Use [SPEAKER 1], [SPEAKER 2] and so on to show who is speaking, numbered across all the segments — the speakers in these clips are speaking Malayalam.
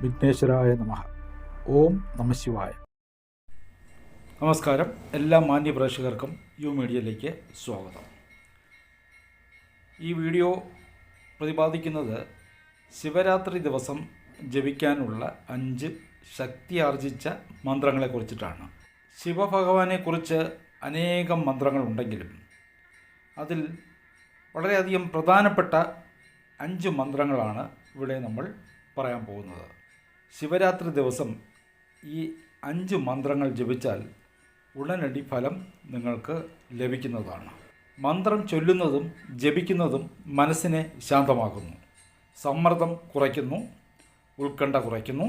[SPEAKER 1] വിഘ്നേശ്വരായ നമ. ഓം നമശിവായ നമസ്കാരം. എല്ലാ മാന്യ പ്രേക്ഷകർക്കും യു മീഡിയയിലേക്ക് സ്വാഗതം. ഈ വീഡിയോ പ്രതിപാദിക്കുന്നത് ശിവരാത്രി ദിവസം ജപിക്കാനുള്ള അഞ്ച് ശക്തി ആർജിച്ച മന്ത്രങ്ങളെക്കുറിച്ചിട്ടാണ് ശിവഭഗവാനെക്കുറിച്ച് അനേകം മന്ത്രങ്ങളുണ്ടെങ്കിലും അതിൽ വളരെയധികം പ്രധാനപ്പെട്ട അഞ്ച് മന്ത്രങ്ങളാണ് ഇവിടെ നമ്മൾ പറയാൻ പോകുന്നത്. ശിവരാത്രി ദിവസം ഈ അഞ്ച് മന്ത്രങ്ങൾ ജപിച്ചാൽ ഉടനടി ഫലം നിങ്ങൾക്ക് ലഭിക്കുന്നതാണ്. മന്ത്രം ചൊല്ലുന്നതും ജപിക്കുന്നതും മനസ്സിനെ ശാന്തമാക്കുന്നു. സമ്മർദ്ദം കുറയ്ക്കുന്നു ഉത്കണ്ഠ കുറയ്ക്കുന്നു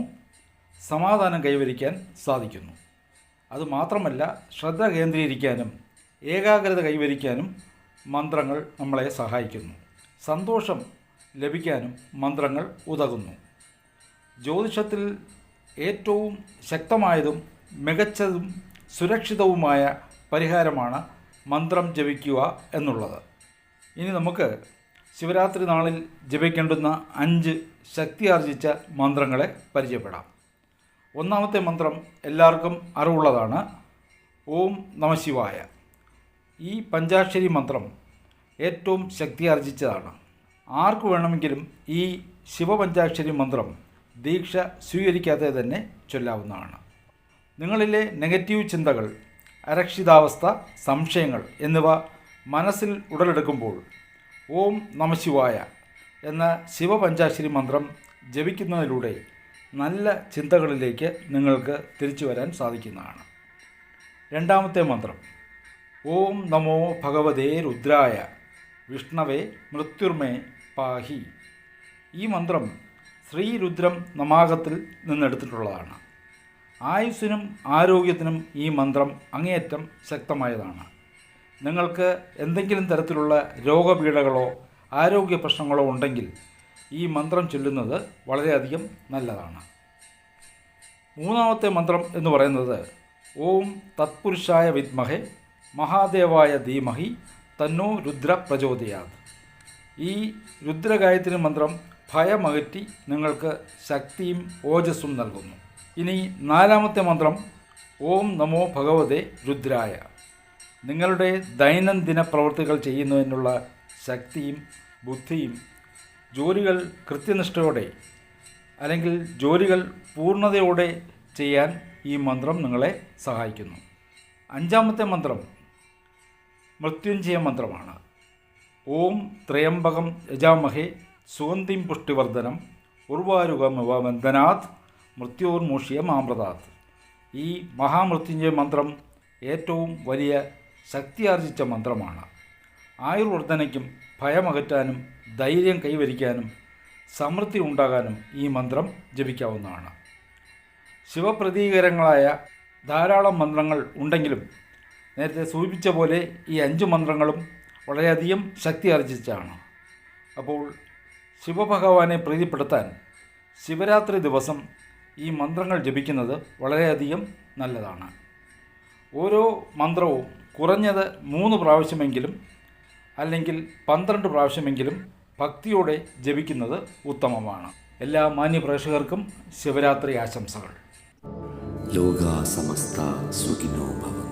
[SPEAKER 1] സമാധാനം കൈവരിക്കാൻ സാധിക്കുന്നു. അതുമാത്രമല്ല ശ്രദ്ധ കേന്ദ്രീകരിക്കാനും ഏകാഗ്രത കൈവരിക്കാനും മന്ത്രങ്ങൾ നമ്മളെ സഹായിക്കുന്നു. സന്തോഷം ലഭിക്കാനും മന്ത്രങ്ങൾ ഉതകുന്നു. ജ്യോതിഷത്തിൽ ഏറ്റവും ശക്തമായതും മികച്ചതും സുരക്ഷിതവുമായ പരിഹാരമാണ് മന്ത്രം ജപിക്കുക എന്നുള്ളത്. ഇനി നമുക്ക് ശിവരാത്രി നാളിൽ ജപിക്കേണ്ടുന്ന അഞ്ച് ശക്തിയാർജിച്ച മന്ത്രങ്ങളെ പരിചയപ്പെടാം. ഒന്നാമത്തെ മന്ത്രം എല്ലാവർക്കും അറിവുള്ളതാണ്. ഓം നമശിവായ ഈ പഞ്ചാക്ഷരി മന്ത്രം ഏറ്റവും ശക്തിയാർജിച്ചതാണ്. ആർക്ക് വേണമെങ്കിലും ഈ ശിവപഞ്ചാക്ഷരി മന്ത്രം ദീക്ഷ സ്വീകരിക്കാതെ തന്നെ ചൊല്ലാവുന്നതാണ്. നിങ്ങളിലെ നെഗറ്റീവ് ചിന്തകൾ അരക്ഷിതാവസ്ഥ സംശയങ്ങൾ എന്നിവ മനസ്സിൽ ഉടലെടുക്കുമ്പോൾ ഓം നമശിവായ എന്ന ശിവപഞ്ചാക്ഷരി മന്ത്രം ജപിക്കുന്നതിലൂടെ നല്ല ചിന്തകളിലേക്ക് നിങ്ങൾക്ക് തിരിച്ചു വരാൻ സാധിക്കുന്നതാണ്. രണ്ടാമത്തെ മന്ത്രം ഓം നമോ ഭഗവതേ രുദ്രായ വിഷ്ണവേ മൃത്യുർമേ പാഹി. ഈ മന്ത്രം ശ്രീരുദ്രം നമാകത്തിൽ നിന്നെടുത്തിട്ടുള്ളതാണ്. ആയുസ്സിനും ആരോഗ്യത്തിനും ഈ മന്ത്രം അങ്ങേയറ്റം ശക്തമായതാണ്. നിങ്ങൾക്ക് എന്തെങ്കിലും തരത്തിലുള്ള രോഗപീഠകളോ ആരോഗ്യ പ്രശ്നങ്ങളോ ഉണ്ടെങ്കിൽ ഈ മന്ത്രം ചൊല്ലുന്നത് വളരെയധികം നല്ലതാണ്. മൂന്നാമത്തെ മന്ത്രം എന്ന് പറയുന്നത് ഓം തത്പുരുഷായ വിദ്മഹെ മഹാദേവായ ധീമഹി തന്നോ രുദ്ര പ്രചോദയാത്. ഈ രുദ്രഗായത്രി മന്ത്രം ഭയമകറ്റി നിങ്ങൾക്ക് ശക്തിയും ഓജസ്സും നൽകുന്നു. ഇനി നാലാമത്തെ മന്ത്രം ഓം നമോ ഭഗവതേ രുദ്രായ. നിങ്ങളുടെ ദൈനംദിന പ്രവൃത്തികൾ ചെയ്യുന്നതിനുള്ള ശക്തിയും ബുദ്ധിയും ജോലികൾ കൃത്യനിഷ്ഠയോടെ അല്ലെങ്കിൽ ജോലികൾ പൂർണതയോടെ ചെയ്യാൻ ഈ മന്ത്രം നിങ്ങളെ സഹായിക്കുന്നു. അഞ്ചാമത്തെ മന്ത്രം മൃത്യുഞ്ജയ മന്ത്രമാണ്. ഓം ത്രയംബകം യജാമഹേ സുഗന്ധിം പുഷ്ടിവർദ്ധനം ഉർവാരുകമിവ വന്ദനാത് മൃത്യോർമൂഷിയ മാമൃതാത് ഈ മഹാമൃത്യുഞ്ജയ മന്ത്രം ഏറ്റവും വലിയ ശക്തിയാർജിച്ച മന്ത്രമാണ്. ആയുർവർദ്ധനയ്ക്കും ഭയമകറ്റാനും ധൈര്യം കൈവരിക്കാനും സമൃദ്ധി ഉണ്ടാകാനും ഈ മന്ത്രം ജപിക്കാവുന്നതാണ്. ശിവപ്രതീകരങ്ങളായ ധാരാളം മന്ത്രങ്ങൾ ഉണ്ടെങ്കിലും നേരത്തെ സൂചിപ്പിച്ച പോലെ ഈ അഞ്ച് മന്ത്രങ്ങളും വളരെയധികം ശക്തി ആർജിച്ചാണ് അപ്പോൾ ശിവഭഗവാനെ പ്രീതിപ്പെടുത്താൻ ശിവരാത്രി ദിവസം ഈ മന്ത്രങ്ങൾ ജപിക്കുന്നത് വളരെയധികം നല്ലതാണ്. ഓരോ മന്ത്രവും കുറഞ്ഞത് മൂന്ന് പ്രാവശ്യമെങ്കിലും അല്ലെങ്കിൽ പന്ത്രണ്ട് പ്രാവശ്യമെങ്കിലും ഭക്തിയോടെ ജപിക്കുന്നത് ഉത്തമമാണ്. എല്ലാ മാന്യപ്രേക്ഷകർക്കും ശിവരാത്രി ആശംസകൾ.
[SPEAKER 2] ലോകാസമസ്ത സുഖിനോ ഭവന്തു.